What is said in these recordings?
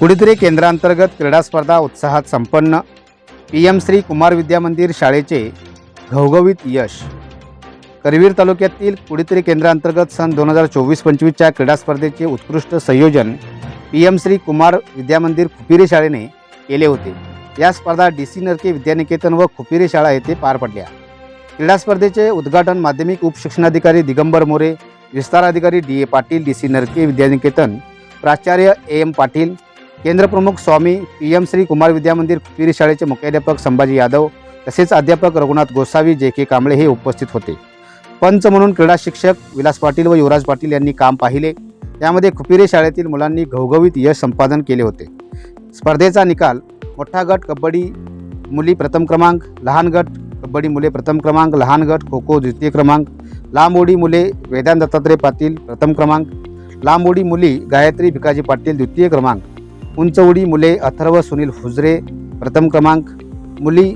कुठेतरी केंद्रांतर्गत क्रीडा स्पर्धा उत्साहात संपन्न. पी एम श्री कुमार विद्या मंदिर शाळेचे घवघवीत यश. करवीर तालुक्यातील कुडीतरी केंद्रांतर्गत सन दोन हजार चोवीस पंचवीसच्या क्रीडा स्पर्धेचे उत्कृष्ट संयोजन पी एम श्री कुमार विद्या मंदिर खुपिरे शाळेने केले होते. या स्पर्धा डी सी नरके विद्यानिकेतन व खुपिरे शाळा येथे पार पडल्या. क्रीडा स्पर्धेचे उद्घाटन माध्यमिक उपशिक्षणाधिकारी दिगंबर मोरे विस्तार अधिकारी D A Patil D C Narke Vidyaniketan प्राचार्य ए एम पाटील केंद्रप्रमुख स्वामी पी एम श्री कुमार विद्यामंदिर पीर शाळेचे मुख्याध्यापक संभाजी यादव तसेच अध्यापक रघुनाथ गोसावी जे के कांबळे हे उपस्थित होते. पंच म्हणून क्रीडा शिक्षक विलास पाटील व युवराज पाटील यांनी काम पाहिले. यामध्ये खुपिरे शाळेतील मुलांनी घवघवीत यश संपादन केले होते. स्पर्धेचा निकाल मोठा गट कबड्डी मुली प्रथम क्रमांक लहान गट कबड्डी मुले प्रथम क्रमांक लहान गट खो खो द्वितीय क्रमांक लांब उडी मुले वेदांत दत्तात्रय पाटील प्रथम क्रमांक लांब उडी मुली गायत्री भिकाजी पाटील द्वितीय क्रमांक उंच उडी मुले अथर्व सुनील हुजरे प्रथम क्रमांक. मुली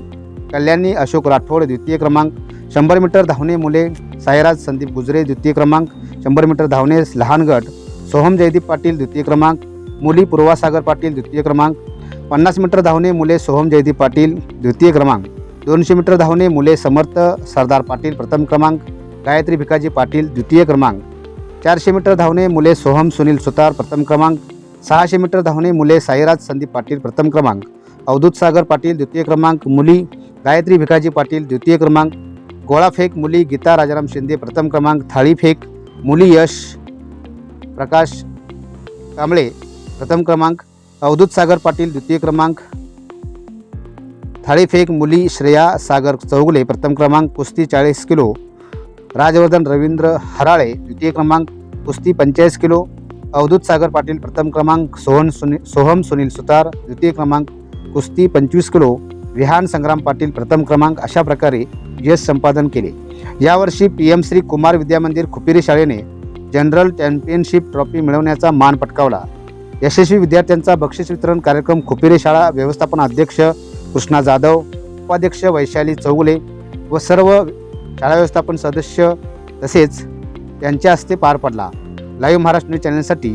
कल्याणी अशोक राठोड द्वितीय क्रमांक. शंभर मीटर धावणे मुले साईराज संदीप गुजरे द्वितीय क्रमांक. शंभर मीटर धावणे लहान गट सोहम जयदीप पाटील द्वितीय क्रमांक. मुली पूर्वासागर पाटील द्वितीय क्रमांक. पन्नास मीटर धावणे मुले सोहम जयदीप पाटील द्वितीय क्रमांक. दोनशे मीटर धावणे मुले समर्थ सरदार पाटील प्रथम क्रमांक. गायत्री भिकाजी पाटील द्वितीय क्रमांक. चारशे मीटर धावणे मुले सोहम सुनील सुतार प्रथम क्रमांक. सहाशे मीटर धावणे मुले साईराज संदीप पाटील प्रथम क्रमांक. अवधूत सागर पाटील द्वितीय क्रमांक. मुली गायत्री भिकाजी पाटील द्वितीय क्रमांक. गोळाफेक मुली गीता राजाराम शिंदे प्रथम क्रमांक. थाळीफेक मुली यश प्रकाश कांबळे प्रथम क्रमांक. अवधूत सागर पाटील द्वितीय क्रमांक. थाळीफेक मुली श्रेया सागर चौगुले प्रथम क्रमांक. कुस्ती चाळीस किलो. राजवर्धन रवींद्र हराळे द्वितीय क्रमांक. कुस्ती पंचेचाळीस किलो. अवधूत सागर पाटील प्रथम क्रमांक सोहन सुनी सोहम सुनील सुतार द्वितीय क्रमांक कुस्ती पंचवीस किलो विहान संग्राम पाटील प्रथम क्रमांक अशा प्रकारे यश संपादन केले. यावर्षी पी एम श्री कुमार विद्यामंदिर खुपिरी शाळेने जनरल चॅम्पियनशिप ट्रॉफी मिळवण्याचा मान पटकावला. यशस्वी विद्यार्थ्यांचा बक्षीस वितरण कार्यक्रम खुपिरी शाळा व्यवस्थापन अध्यक्ष कृष्णा जाधव उपाध्यक्ष वैशाली चौगुले व सर्व शाळा व्यवस्थापन सदस्य तसेच त्यांच्या हस्ते पार पडला. लाईव्ह महाराष्ट्र न्यूज चॅनलसाठी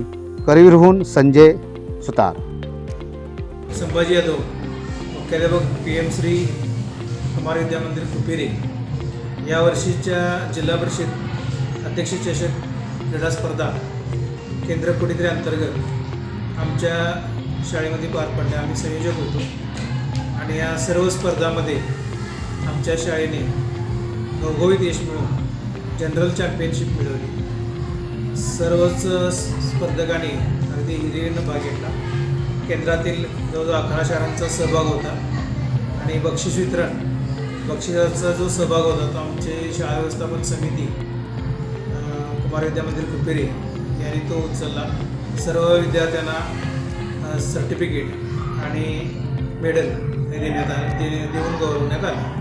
करवीरहून संजय सुतार. संभाजी यादव मुख्याध्यापक पी एम श्री कुमार विद्या मंदिर खुपेरे यावर्षीच्या जिल्हा परिषद अध्यक्ष चषक क्रीडा स्पर्धा केंद्र कुठेतरी अंतर्गत आमच्या शाळेमध्ये पार पडल्या. आम्ही संयोजक होतो. आणि या सर्व स्पर्धामध्ये आमच्या शाळेने घवघवीत यश मिळवून जनरल चॅम्पियनशिप मिळवली. सर्वच स्पर्धकांनी अगदी हिरिरीनं भाग घेतला. केंद्रातील जवळजवळ अकरा शहरांचा सहभाग होता. आणि बक्षीस वितरण बक्षिसाचा जो सहभाग होता तो आमचे शाळा व्यवस्थापन समिती कुमार विद्या मंदिर कुपेरे यांनी तो उचलला. सर्व विद्यार्थ्यांना सर्टिफिकेट आणि मेडल देण्यात आले ते देऊन गौरवण्यात आलं.